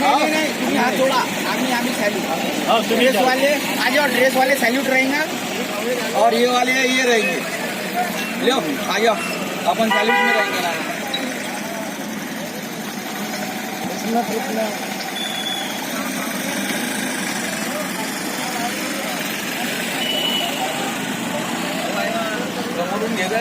नहीं नहीं तुम्ही जोड़ा. आम्ही आम्ही सैल्यूट ड्रेस वाले आ जाओ ड्रेस वाले सैल्यूट रहेंगे. और ये वाले ये रहेंगे. लो आ जाओ अपन सैल्यूट में रहेंगे ना. समोरून घे जा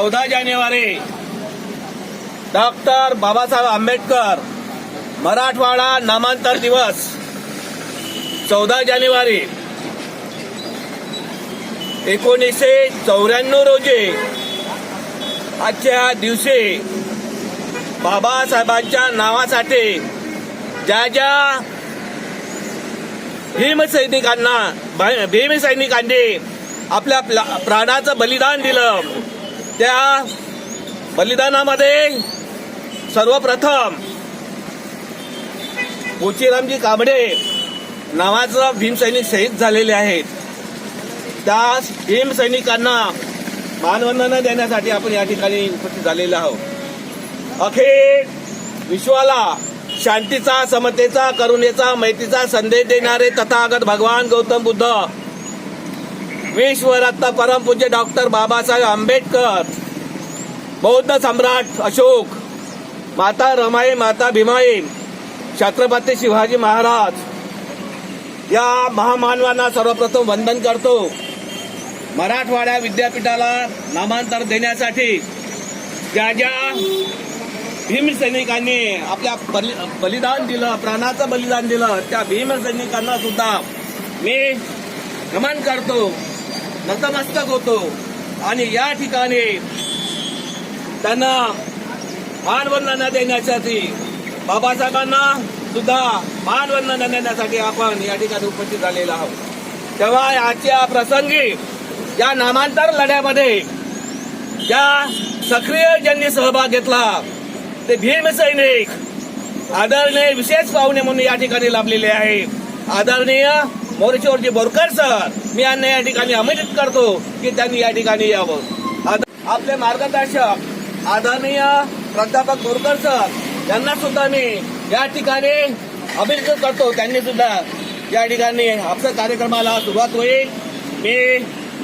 चौदा जानेवारी. डॉक्टर बाबासाहेब आंबेडकर मराठवाडा नामांतर दिवस चौदा जानेवारी. एकोणीसशे चौऱ्याण्णव रोजी आजच्या दिवशी बाबासाहेबांच्या नावासाठी ज्या ज्या भीमसैनिकांना भीमसैनिकांनी आपल्या प्ला- प्राणाचं बलिदान दिलं त्या बलिदानामध्ये सर्वप्रथम मोचीरामजी कांबडे नावाचं भीमसैनिक शहीद झालेले आहेत. त्या भीमसैनिकांना मानवंदना देण्यासाठी आपण या ठिकाणी उपस्थित झालेलो आहोत. अखेर विश्वाला शांतीचा समतेचा करुणेचा मैत्रीचा संदेश देणारे तथागत भगवान गौतम बुद्ध विश्वरत्न परमपूज्य डॉक्टर बाबासाहेब आंबेडकर बौद्ध सम्राट अशोक माता रमाई माता भीमाई छत्रपती शिवाजी महाराज. या महामानवांना सर्वप्रथम वंदन करतो. मराठवाड्या विद्यापीठाला नामांतर देण्यासाठी ज्या ज्या भीमसैनिकांनी आपल्या बलि बलिदान दिलं प्राणाचं बलिदान दिलं त्या भीमसैनिकांना सुद्धा मी नमन करतो. नतमस्तक होतो. आणि या ठिकाणी त्यांना मानवंदना देण्यासाठी बाबासाहेबांना सुद्धा मानवंदना देण्यासाठी आपण या ठिकाणी उपस्थित झालेलो आहोत. तेव्हा आजच्या प्रसंगी या नामांतर लढ्यामध्ये ज्या सक्रिय ज्यांनी सहभाग घेतला ते भीमसैनिक आदरणीय विशेष पाहुणे म्हणून या ठिकाणी लाभलेले आहे आदरणीय मोरेश्वरजी बोरकर सर मी यांना या ठिकाणी आमंत्रित करतो की त्यांनी या ठिकाणी यावं. आपले मार्गदर्शक आदरणीय प्राध्यापक बोरकर सर यांना सुद्धा मी या ठिकाणी अभिनंदन करतो. त्यांनी सुद्धा या ठिकाणी आपल्या कार्यक्रमाला सुरुवात होईल. मी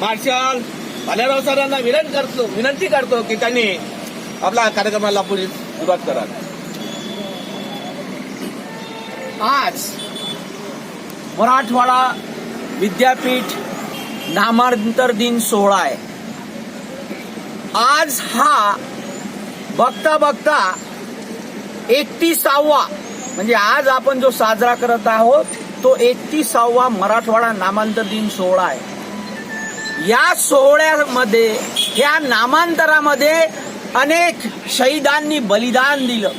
मार्शल भालेराव सरांना विनंती करतो विनंती करतो की त्यांनी आपल्या कार्यक्रमाला पुढे सुरुवात करावी. आज मराठवाडा विद्यापीठ नामांतर दिन सोहळा आहे. आज हा बघता बघता एकतीसावा म्हणजे आज आपण जो साजरा करत आहोत तो एकतीसावा मराठवाडा नामांतर दिन सोहळा आहे. या सोहळ्यामध्ये या नामांतरामध्ये अनेक शहीदांनी बलिदान दिलं.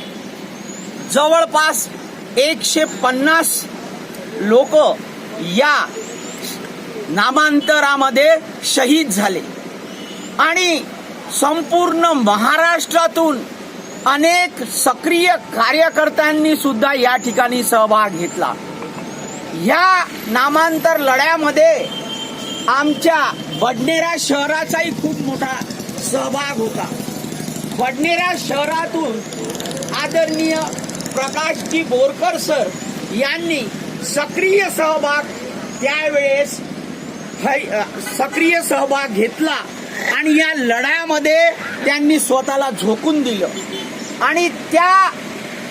जवळपास एकशे पन्नास लोक या नामांतरामध्ये शहीद झाले. आणि संपूर्ण महाराष्ट्रातून अनेक सक्रिय कार्यकर्त्यांनी सुद्धा या ठिकाणी सहभाग घेतला. या नामांतर लढ्यामध्ये आमच्या बडनेरा शहराचाही खूप मोठा सहभाग होता. बडनेरा शहरातून आदरणीय प्रकाशजी बोरकर सर यांनी सक्रिय सहभाग त्यावेळेस है- सक्रिय सहभाग घेतला आणि या लढ्यामध्ये त्यांनी स्वतःला झोकून दिलं. आणि त्या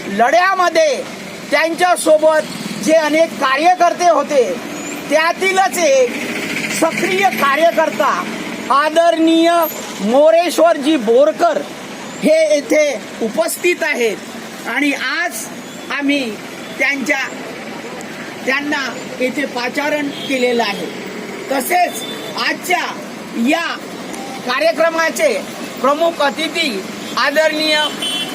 लढ्यामध्ये त्यांच्यासोबत जे अनेक कार्यकर्ते होते त्यातीलच एक सक्रिय कार्यकर्ता आदरणीय मोरेश्वरजी बोरकर हे येथे उपस्थित आहेत. आणि आज आम्ही त्यांच्या त्यांना येथे पाचारण केलेलं आहे. तसेच आजच्या या कार्यक्रमाचे प्रमुख अतिथी आदरणीय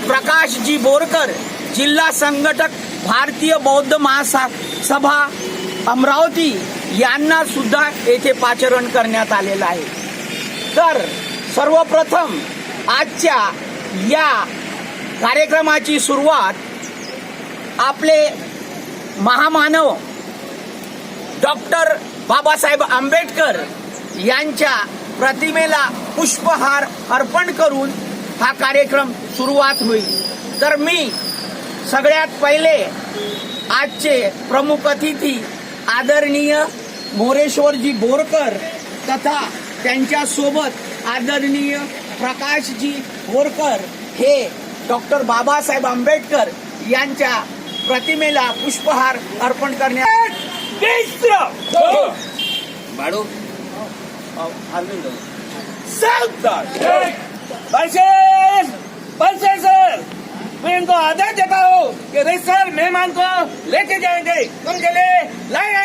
प्रकाशजी बोरकर जिल्हा संघटक भारतीय बौद्ध महासभा अमरावती यांना सुद्धा येथे पाचारण करण्यात आलेलं आहे. तर सर्वप्रथम आजच्या या कार्यक्रमाची सुरुवात आपले महामानव डॉक्टर बाबासाहेब आंबेडकर यांच्या प्रतिमेला पुष्पहार अर्पण करून हा कार्यक्रम सुरुवात होईल. तर मी सगळ्यात पहिले आजचे प्रमुख अतिथी आदरणीय मोरेश्वरजी बोरकर तथा त्यांच्यासोबत आदरणीय प्रकाशजी बोरकर हे डॉक्टर बाबासाहेब आंबेडकर यांच्या प्रतिमेला पुष्पहार अर्पण करण्यात बाळू सर मैं इनको आदेश देता हूँ कि नहीं सर मेहमान को लेके जाएंगे तुम चले लाइन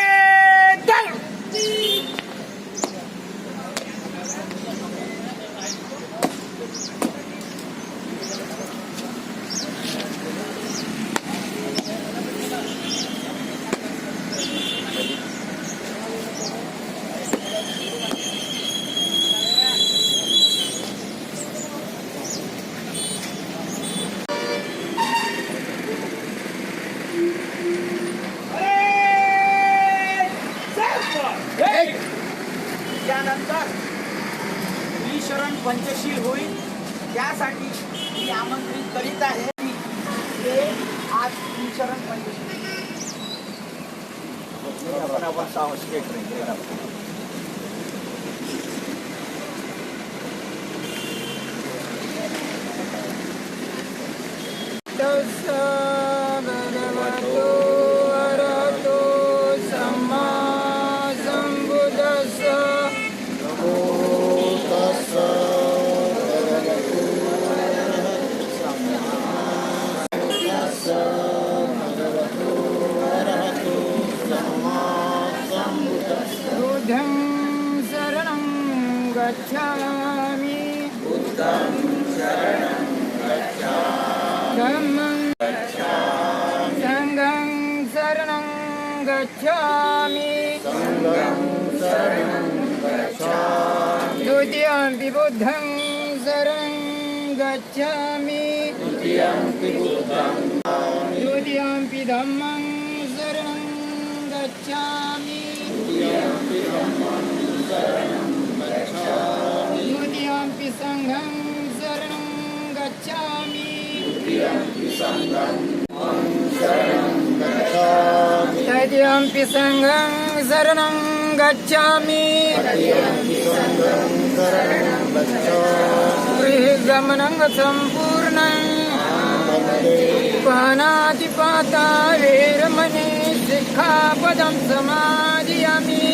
those uh, सङ्गं शरणं गच्छामि। द्वितीयम्पि बुद्धं शरणं गच्छामि। द्वितीयम्पि धम्मं शरणं गच्छामि। गच्छामि तैति द्वितीयम्पि शरणं गच्छामि। गृहगमनं सम्पूर्णं। पानातिपाता वेरमणि शिक्षापदं समादयामि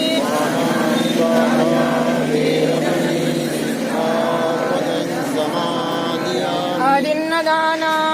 आदिन्नदाना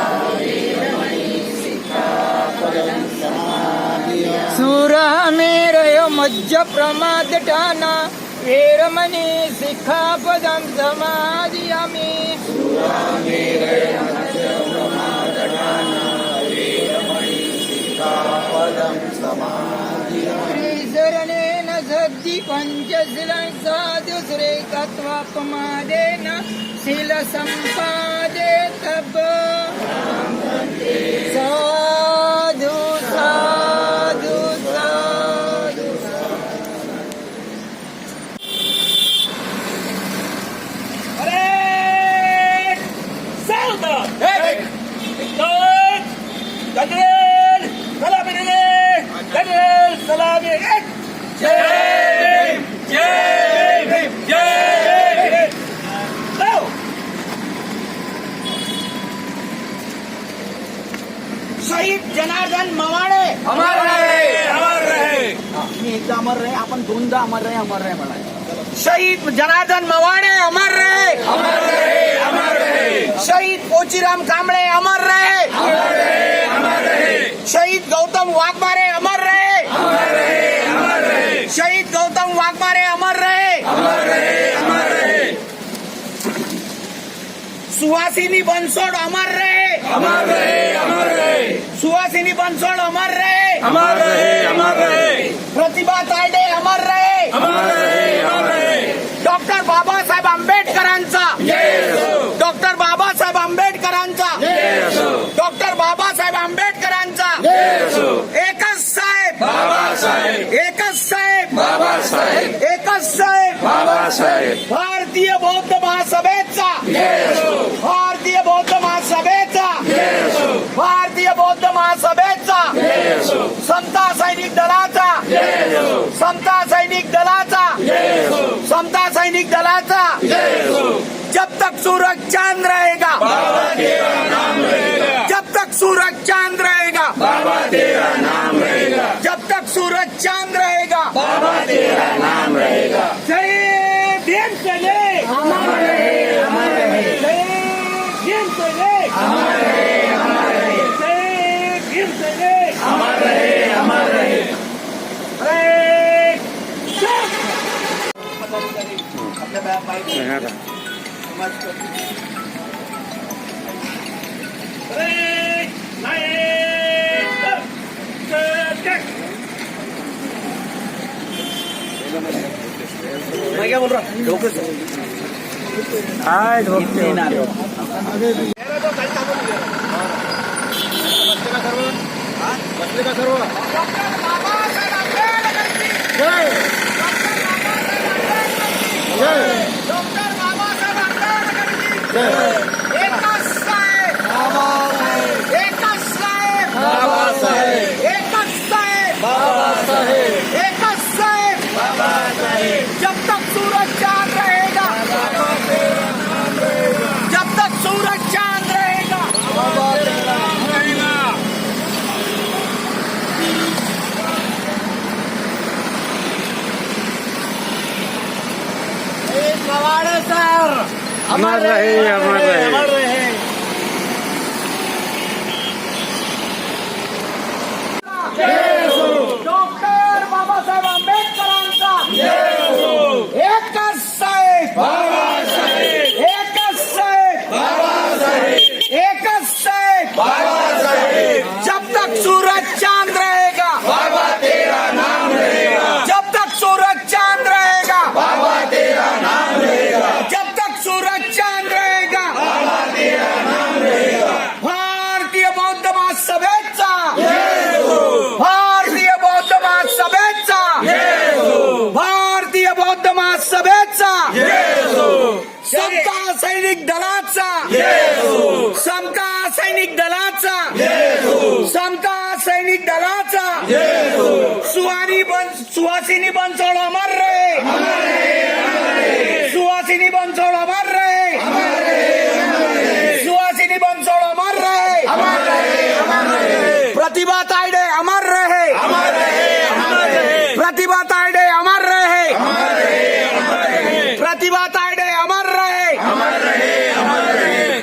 समादयामि सुरामेरय मज्जप्रमादटाना वेरमणि शिखापदं समादयामि श्रीशरणेन सद्धि पञ्चशिलं साधु श्रेकत्वापमादेन शिलसम्पादे तब. एक. जय जय जय शहीद जनार्दन मवाडे. अमर रहे. अमर रहे. मी एकदा अमर रहे आपण दोनदा अमर रहे अमर रहे म्हणा शहीद जनार्दन मवाडे अमर रहे. अमर रहे अमर रहे. शहीद पोचीराम कांबळे अमर रहे. अमर रहे अमर रहे. शहीद गौतम वाघमारे अमर शहीद गौतम वाघमारे अमर रहे। अमर रहे अमर रहे। सुहासिनी बनसोड अमर रहे। अमर रहे अमर रहे। सुहासिनी बनसोड अमर रहे। अमर रहे अमर रहे। प्रतिभा तायडे अमर रहे। अमर रहे अमर रहे। डॉक्टर बाबासाहेब आंबेडकरांचा। डॉक्टर बाबासाहेब आंबेडकरांचा। डॉक्टर बाबासाहेब आंबेडकरांचा। एकच साहेब। बाबासाहेब. बाबासाहेब बाबासाहेब. भारतीय बौद्ध महासभेचा. भारतीय बौद्ध महासभेचा. भारतीय बौद्ध महासभेचा. समता सैनिक दलाचा. समता सैनिक दलाचा. समता सैनिक दलाचा. जब तक सूरज चांद रहेगा. जब तक सूरज चांद रहेगा. बाबा तेरा नाम रहेगा. रहेगा बाबा तेरा नाम रहेगा जय भीम चले अमर रहे अमर रहे जय भीम चले अमर रहे अमर रहे जय भीम चले अमर रहे अमर रहे अरे, जय. आपल्या पाहिजे अरे नाही मैं क्या बोल रहा हूँ से ना डॉक्टर बाबासाहेब आंबेडकर एकच साहेब एकच साहेब बाबासाहेब एकच साहेब बाबासाहेब एकच साहेब बाबासाहेब जब तक सूरज चांद रहेगा जब तक सूरज चांद रहेगा रहेगा मवाड़े सर अमर रहे अमर रहे अमर रहे डॉक्टर बाबासाहेब आंबेडकरांचा एकच साहेब बाबासाहेब एकच साहेब बाबासाहेब एकच साहेब बाबासाहेब जब तक सूरज समता सैनिक दलाचा. समता सैनिक दलाचा. समता सैनिक दलाचा. सुहानी बन सुहासिनी बनसोड अमर रहे सुहासिनी बनसोड अमर रहे सुहासिनी बनसोड अमर रहे प्रतिभा तायडे अमर रहे प्रतिभा तायडे अमर रहे प्रतिभा तायडे अमर रहे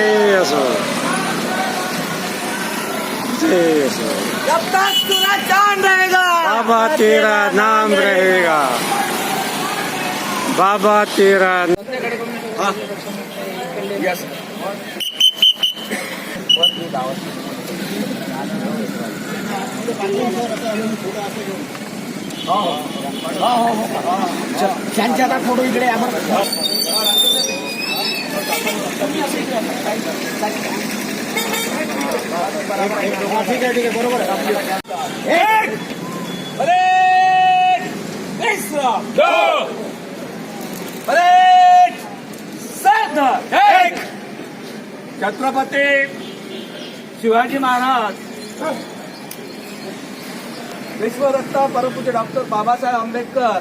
विजय असो विजय असो जब तक तुला जान रहेगा बाबा तेरा नाम रहेगा बाबा तेरा यस त्यांच्या आता फोटो इकडे बरं. ठीक आहे ठीक आहे बरोबर आहे. छत्रपती शिवाजी महाराज विश्वरत्न परमपूज्य डॉक्टर बाबासाहेब आंबेडकर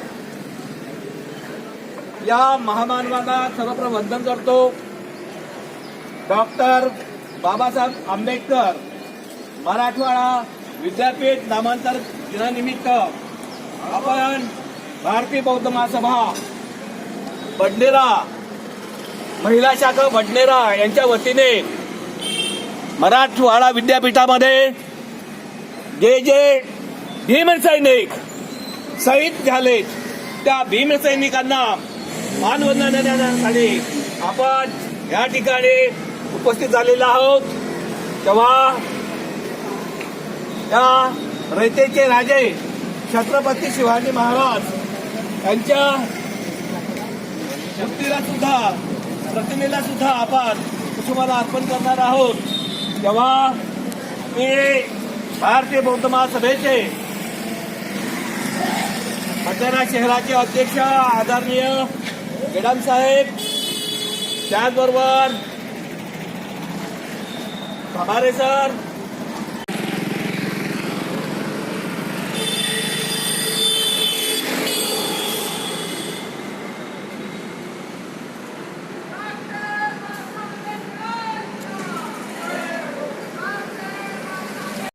या महामानवाला सर्वप्रथम वंदन करतो डॉक्टर बाबासाहेब आंबेडकर मराठवाडा विद्यापीठ नामांतर दिनानिमित्त आपण भारतीय बौद्ध महासभा बडनेरा महिला शाखा बडनेरा यांच्या वतीने मराठवाडा विद्यापीठामध्ये जे जे भीमसैनिक शहीद झालेत त्या भीमसैनिकांना मानवंदना देण्यासाठी आपण या ठिकाणी उपस्थित झालेलो आहोत. तेव्हा या रयतेचे राजे छत्रपती शिवाजी महाराज यांच्या मूर्तीला सुद्धा प्रतिमेला सुद्धा आपण कुटुंबाला अर्पण करणार आहोत. तेव्हा मी भारतीय बौद्ध महासभेचे भंडारा शहराचे अध्यक्ष आदरणीय मॅडम साहेब त्याचबरोबर खमारे सर